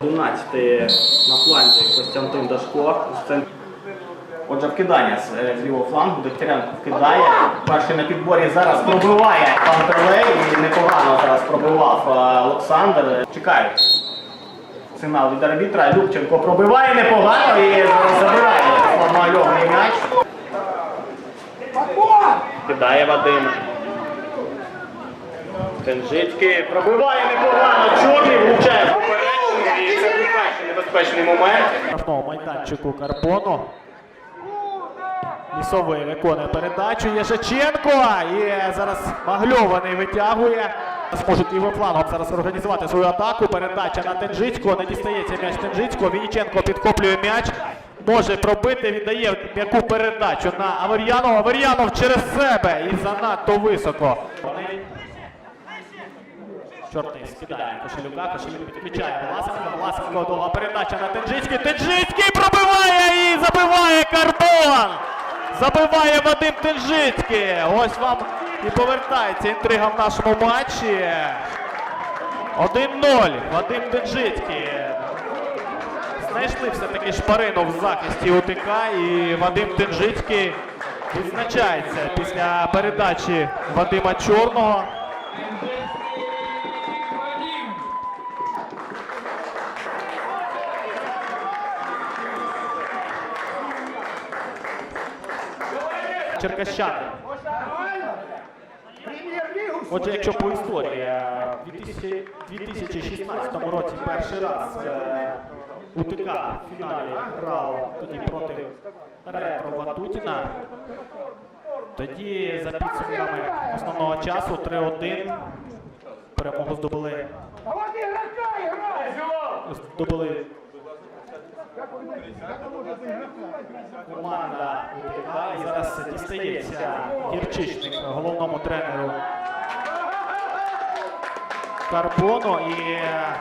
11 на фланзі Костянтин Дашко. Отже, вкидання з, е, з лівого флангу. Дегтяренко вкидає. Перший на підборі зараз пробиває Пантелей. І непогано зараз пробивав е, Олександр. Чекають. Сигнал від арбітра. Любченко пробиває непогано і забирає формальований м'яч. Кидає Вадим. Тенжицький пробиває непогано. Чорний влучає. Це найперший небезпечний момент. штрафному майданчику Карбону. Лісовий виконує передачу. Єшаченко. І зараз Магльований витягує. Зможуть лівим флангом зараз організувати свою атаку. Передача на Тенжицького. Не дістається м'яч Тенжицького. Вініченко підхоплює м'яч. Може пробити, віддає м'яку передачу на Авер'янова. Авер'янов через себе і занадто високо. Чорний скидає Кошелюка, Кошелюк підключає Власенка, Власенко довга передача на Тенджицький, Тенджицький пробиває і забиває Карбон! Забиває Вадим Тенджицький. Ось вам і повертається інтрига в нашому матчі. 1-0. Вадим Тенджицький. Знайшли все-таки шпарину в захисті УТК і Вадим Тенджицький відзначається після передачі Вадима Чорного. Черкащани. Отже, якщо по історії, е, в 2016 році перший раз е, УТК в фіналі грав тоді проти ретро Ватутіна. Тоді за підсумками основного часу 3-1 перемогу здобули. Здобули команда І зараз дістається гірчичник головному тренеру Карбону. І е,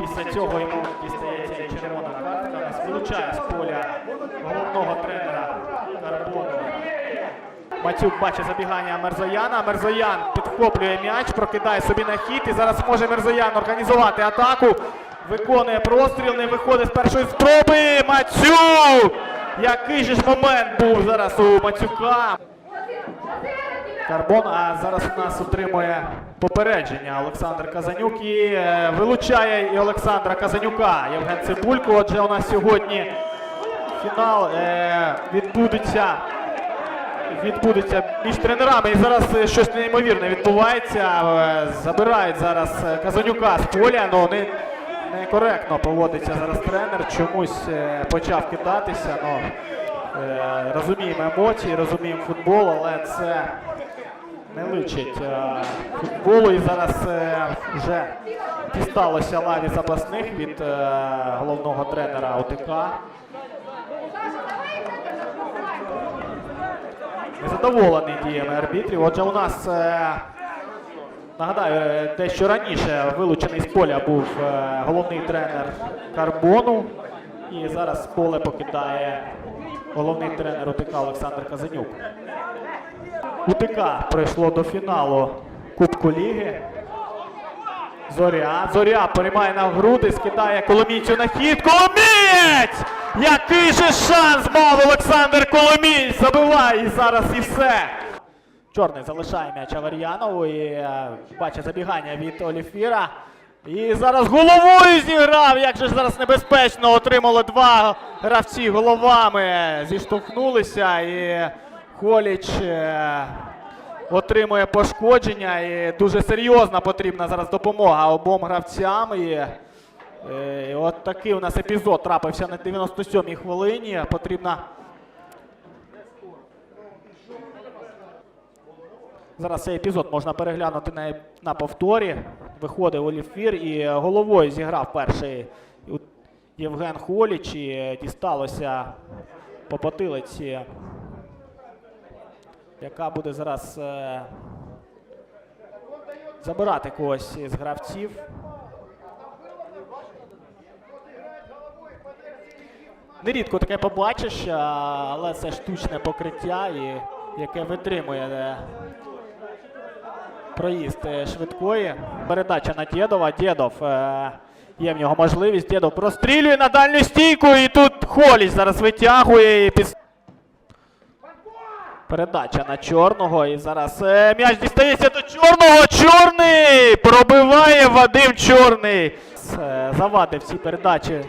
після цього йому дістається червона картка. Нас вилучає з поля головного тренера Карбону. Мацюк бачить забігання Мерзояна. Мерзоян підхоплює м'яч, прокидає собі на хід. І зараз може Мерзоян організувати атаку. Виконує простріл, не виходить з першої спроби. Мацюк! Який же ж момент був зараз у Мацюка. Карбон, а зараз у нас отримує попередження Олександр Казанюк і е, вилучає і Олександра Казанюка. Євген Цибулько. Отже, у нас сьогодні фінал е, відбудеться відбудеться між тренерами. І зараз е, щось неймовірне відбувається. Забирають зараз Казанюка з поля. Ну не, некоректно поводиться зараз тренер. Чомусь е, почав кидатися. Ну, е, розуміємо емоції, розуміємо футбол, але це не личить е, футболу. І зараз вже дісталося лаві запасних від головного тренера ОТК. Незадоволений діями арбітрів. Отже, у нас, нагадаю, дещо раніше вилучений з поля був е, головний тренер Карбону. І зараз поле покидає головний тренер УТК Олександр Казанюк. УТК пройшло до фіналу Кубку Ліги. Зоря. Зоря переймає на груди, скидає Коломійцю на хід. Коломієць! Який же шанс мав Олександр Коломієць! Забиває і зараз і все. Чорний залишає м'яч Авер'янову і е, бачить забігання від Оліфіра. І зараз головою зіграв. Як же зараз небезпечно отримали два гравці головами. Зіштовхнулися і Холіч е, отримує пошкодження. І дуже серйозна потрібна зараз допомога обом гравцям. І, е, і от такий у нас епізод трапився на 97-й хвилині. Потрібна Зараз цей епізод можна переглянути на, на повторі. Виходив Оліфір і головою зіграв перший Євген Холіч і дісталося по потилиці, яка буде зараз е, забирати когось із гравців. Нерідко таке побачиш, але це штучне покриття, і, яке витримує е, проїзд е, швидкої. Передача на Дєдова. Дєдов. е, Є в нього можливість. Дєдов прострілює на дальню стійку і тут Холіч зараз витягує. Передача на чорного. І зараз е, м'яч дістається до чорного. Чорний! Пробиває Вадим Чорний. Завадив ці передачі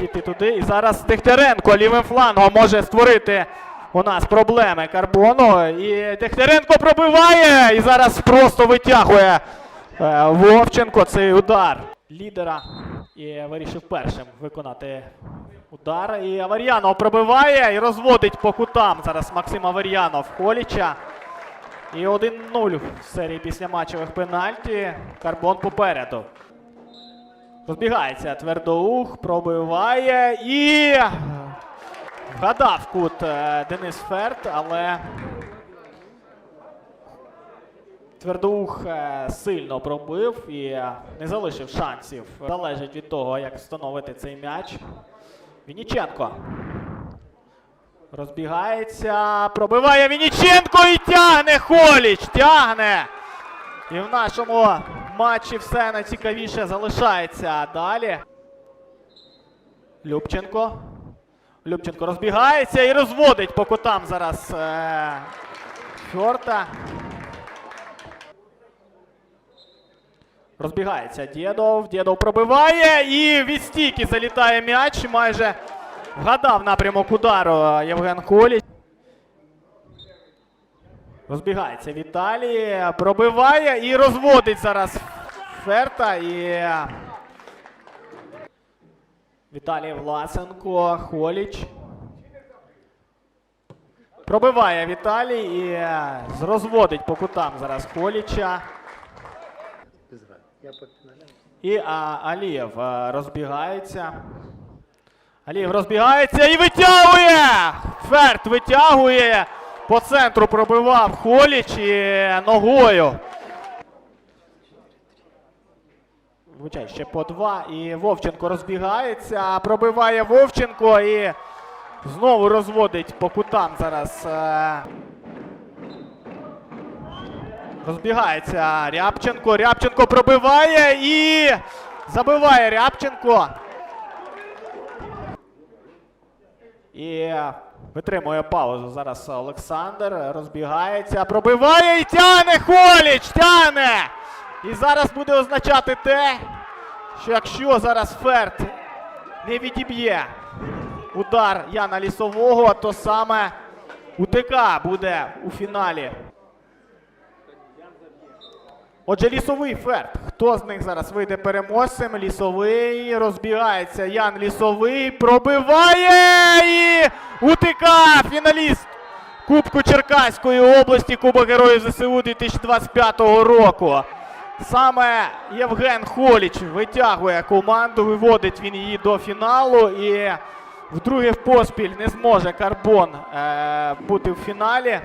діти туди. І зараз Дегтяренко лівим флангом може створити у нас проблеми Карбону. І Дегтяренко пробиває. І зараз просто витягує е, Вовченко цей удар лідера. І вирішив першим виконати удар. І Авар'янов пробиває і розводить по кутам зараз Максим Авар'янов Холіча. І 1-0 в серії після матчевих пенальті. Карбон попереду. Розбігається Твердоух, пробиває і вгадав кут е, Денис Ферт, але Твердоух е, сильно пробив і не залишив шансів. Залежить від того, як встановити цей м'яч. Вініченко. Розбігається, пробиває Вініченко і тягне Холіч, тягне. І в нашому матчі все найцікавіше залишається далі. Любченко. Любченко розбігається і розводить по кутам зараз е-. Розбігається Дєдов. Дєдов пробиває і від стійки залітає м'яч. Майже вгадав напрямок удару Євген Холіч. Розбігається Віталій, пробиває і розводить зараз Ферта. І Віталій Власенко, Холіч. Пробиває Віталій і розводить по кутам зараз Холіча. І а, Алієв а, розбігається. Алієв розбігається і витягує! Ферт витягує. По центру пробивав Холіч і ногою. Вибачай, ще по два. І Вовченко розбігається. Пробиває Вовченко і знову розводить по кутам зараз. е, Розбігається Рябченко. Рябченко пробиває і забиває Рябченко. І витримує паузу. Зараз Олександр розбігається, пробиває і тягне Холіч! Тягне! І зараз буде означати те, що якщо зараз Ферт не відіб'є удар Яна Лісового, то саме УТК буде у фіналі. Отже, лісовий ферт. Хто з них зараз вийде переможцем? Лісовий розбігається. Ян Лісовий пробиває і УТК, фіналіст Кубку Черкаської області, Кубок Героїв ЗСУ 2025 року. Саме Євген Холіч витягує команду, виводить він її до фіналу і вдруге поспіль не зможе Карбон е, бути в фіналі.